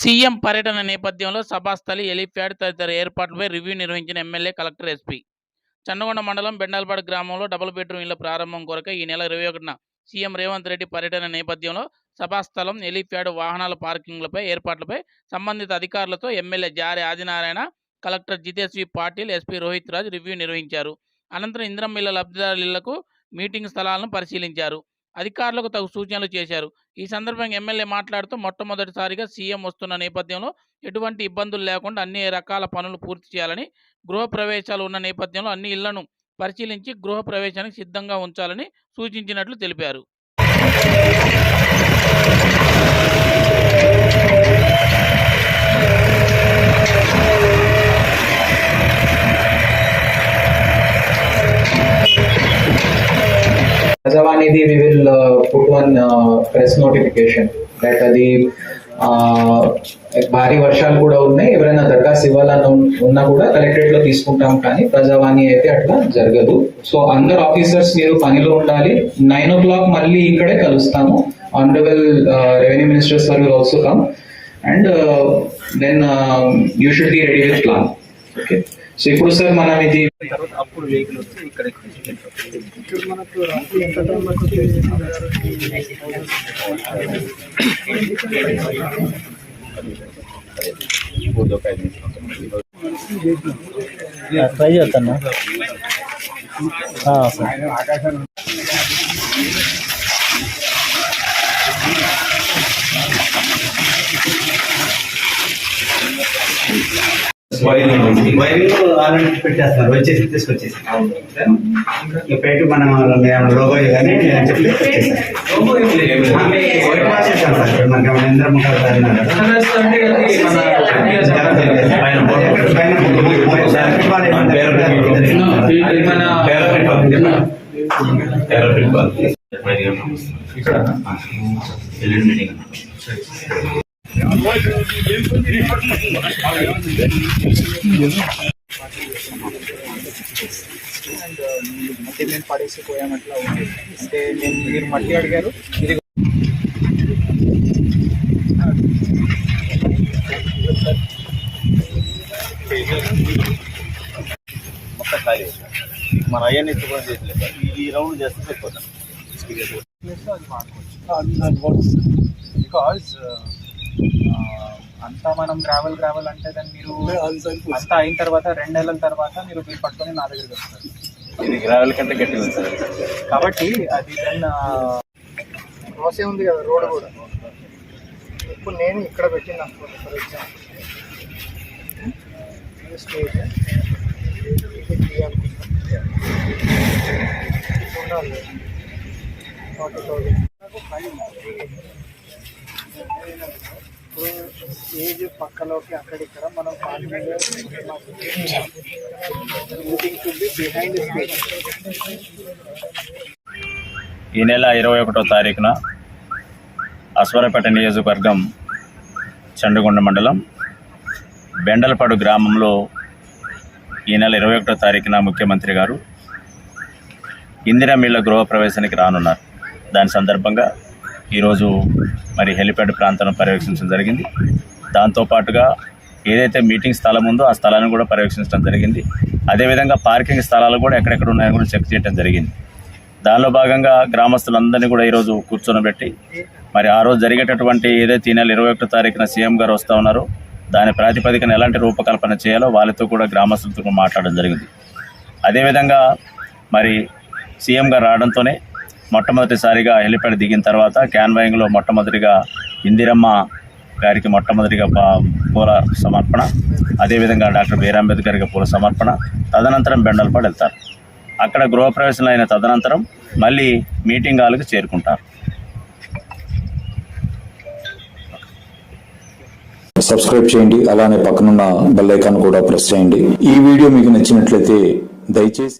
CM పర్యటన నేపథ్యంలో సభాస్థలి helipad తదితర ఏర్పాట్లపై రివ్యూ నిర్వహించిన ఎమ్మెల్యే కలెక్టర్ ఎస్పీ. చండగొండ మండలం బెండాలపాడు గ్రామంలో డబుల్ బెడ్రూమ్ ఇళ్ళ ప్రారంభం కొరకై ఈ నెల ఇరవై ఒకటిన సీఎం రేవంత్ రెడ్డి పర్యటన నేపథ్యంలో సభాస్థలం ఎలిప్యాడ్ వాహనాల పార్కింగ్లపై ఏర్పాట్లపై సంబంధిత అధికారులతో MLA Jari Adinarayana collector Jiteshvi Patil SP Rohit Raj review నిర్వహించారు. అనంతరం ఇంద్రం ఇళ్ళ లబ్ధిదారులకు మీటింగ్ స్థలాలను పరిశీలించారు. అధికారులకు తగు సూచనలు చేశారు. ఈ సందర్భంగా ఎమ్మెల్యే మాట్లాడుతూ మొట్టమొదటిసారిగా సీఎం వస్తున్న నేపథ్యంలో ఎటువంటి ఇబ్బందులు లేకుండా అన్ని రకాల పనులు పూర్తి చేయాలని గృహ ప్రవేశాలు ఉన్న నేపథ్యంలో అన్ని ఇళ్ళను పరిశీలించి గృహ ప్రవేశానికి సిద్ధంగా ఉంచాలని సూచించినట్లు తెలిపారు. Rajavanidhi, we will uh, put one uh, press notification that అది భారీ వర్షాలు కూడా ఉన్నాయి. ఎవరైనా దరఖాస్తు ఇవ్వాలని ఉన్నా కూడా కలెక్టరేట్లో తీసుకుంటాం కానీ ప్రజావాణి అయితే అట్లా జరగదు. సో అందరు ఆఫీసర్స్ మీరు పనిలో ఉండాలి. నైన్ ఓ క్లాక్ మళ్ళీ ఇక్కడే కలుస్తాము. Honourable revenue minister sir will also come and then you should be ready with plan okay so ఇప్పుడు సార్ మనం ఇది తర్వాత అప్పుడు వెహికల్ వచ్చి ఇక్కడ ఇప్పుడు మనకు రాత్రి ఎంత టైం పడుతుంది ఒక ఐదు నిమిషాలు ట్రై చేస్తాను సార్ వైర్లు ఆల్రెడీ పెట్టేస్తున్నారు వచ్చేసి తీసుకొచ్చేసి ఇక పెట్టి మనం మేము లోగో కానీ చెప్పి. వైట్ వాష్ చేశాం సార్ ముఖాలు తగిలినా కదా. మట్టి మేము పడేసి పోయామట్లా ఉంది అంటే నేను మీరు మట్టి అడిగారు ఇది మొత్తం ఖాళీ. మన అయ్యన్ని కూడా చేయట్లేదు సార్. ఈ- ఈ రౌండ్ చేస్తే సరిపోతాం బికాజ్ అంతా మనం గ్రావెల్ గ్రావెల్ అంటే దాన్ని మీరు అంతా అయిన తర్వాత రెండు నెలల తర్వాత మీరు బిల్ పట్టుకొని నా దగ్గరికి వస్తారు. ఇది గ్రావెల్ కంటే గట్టిగా సార్. కాబట్టి అది దెన్ ప్రాసెస్ ఉంది కదా రోడ్ కూడా. ఇప్పుడు నేను ఇక్కడ పెట్టిన ఫర్ ఎగ్జాంపుల్. ఉండాలి. Forty thousand. ఏజ్ పక్కలోకి అక్కడిక్కడ మనం మీటింగ్ బిహైండ్ ఈ నెల ఇరవై ఒకటో తారీఖున అశ్వరపేట నియోజకవర్గం చండగొండ మండలం బెండలపాడు గ్రామంలో ఈ నెల ఇరవై ఒకటో తారీఖున ముఖ్యమంత్రి గారు ఇందిరా మిల్ల గృహ ప్రవేశానికి రానున్నారు. దాని సందర్భంగా ఈరోజు మరి హెలిప్యాడ్ ప్రాంతాలను పర్యవేక్షించడం జరిగింది. దాంతోపాటుగా ఏదైతే మీటింగ్ స్థలం ఉందో ఆ స్థలాన్ని కూడా పర్యవేక్షించడం జరిగింది. అదేవిధంగా పార్కింగ్ స్థలాలు కూడా ఎక్కడెక్కడ ఉన్నాయని కూడా చెక్ చేయడం జరిగింది. దానిలో భాగంగా గ్రామస్తులందరినీ కూడా ఈరోజు కూర్చొనబెట్టి మరి ఆ రోజు జరిగేటటువంటి ఏదైతే ఈ నెల ఇరవై ఒకటో తారీఖున సీఎం గారు వస్తూ ఉన్నారో దాని ప్రాతిపదికన ఎలాంటి రూపకల్పన చేయాలో వాళ్ళతో కూడా గ్రామస్తులతో మాట్లాడడం జరిగింది. అదేవిధంగా మరి సీఎం గారు రావడంతోనే మొట్టమొదటిసారిగా హెలిప్యాడ్ దిగిన తర్వాత క్యాన్వాయింగ్లో మొట్టమొదటిగా ఇందిరమ్మ గారికి మొట్టమొదటిగా పా- పూల సమర్పణ అదేవిధంగా డాక్టర్ బీఆర్ అంబేద్కర్ గారికి పూల సమర్పణ తదనంతరం బెండల్పాడు వెళ్తారు. అక్కడ గృహప్రవేశం అయిన తదనంతరం మళ్ళీ మీటింగ్ హాల్కి చేరుకుంటారు. సబ్స్క్రైబ్ చేయండి అలానే పక్కనున్న బెల్ ఐకాన్ కూడా ప్రెస్ చేయండి. ఈ వీడియో మీకు నచ్చినట్లయితే దయచేసి